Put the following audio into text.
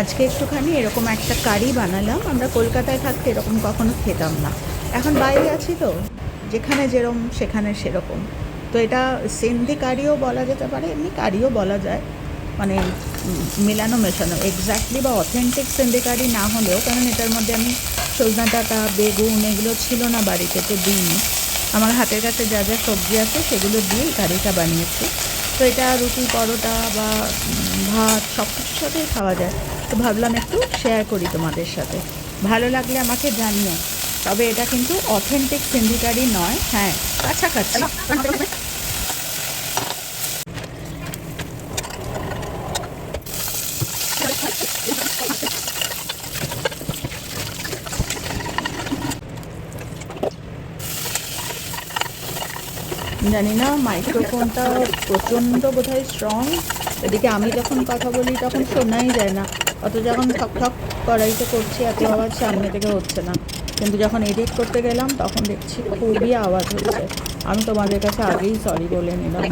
আজকে একটুখানি এরকম একটা কারি বানালাম। আমরা কলকাতায় থাকতে এরকম কখনো খেতাম না। এখন বাইরে আছি তো, যেখানে যেরকম সেখানে সেরকম। তো এটা সেন্দি কারিও বলা যেতে পারে, এমনি কারিও বলা যায়। মানে মেলানো, মেশানো। এক্স্যাক্টলি বা অথেন্টিক সেন্দি কারি না হলেও, কারণ এটার মধ্যে আমি সজনা ডাঁটা, বেগুন এগুলো ছিল না বাড়িতে, তো দিইনি। আমার হাতের কাছে যা যা সবজি আছে, সেগুলো দিয়েই কারিটা বানিয়েছি। তো এটা রুটি, পরোটা বা ভাত সব কিছুর সাথেই খাওয়া যায়। তো ভাবলাম একটু শেয়ার করি তোমাদের সাথে। ভালো লাগলে আমাকে জানিও। তবে এটা কিন্তু অথেন্টিক সিন্ধিকারি নয়। হ্যাঁ কাছাকাছি। জানি না মাইক্রোফোনটা প্রচণ্ড বোধহয় স্ট্রং এদিকে আমি যখন কথা বলি তখন শোনাই যায় না। অত যখন ঠক ঠক কড়াইতে করছি, এত আওয়াজ সামনে থেকে হচ্ছে না। কিন্তু যখন এডিট করতে গেলাম, তখন দেখছি খুবই আওয়াজ হচ্ছে। আমি তোমাদের কাছে আগেই সরি বলে নিলাম।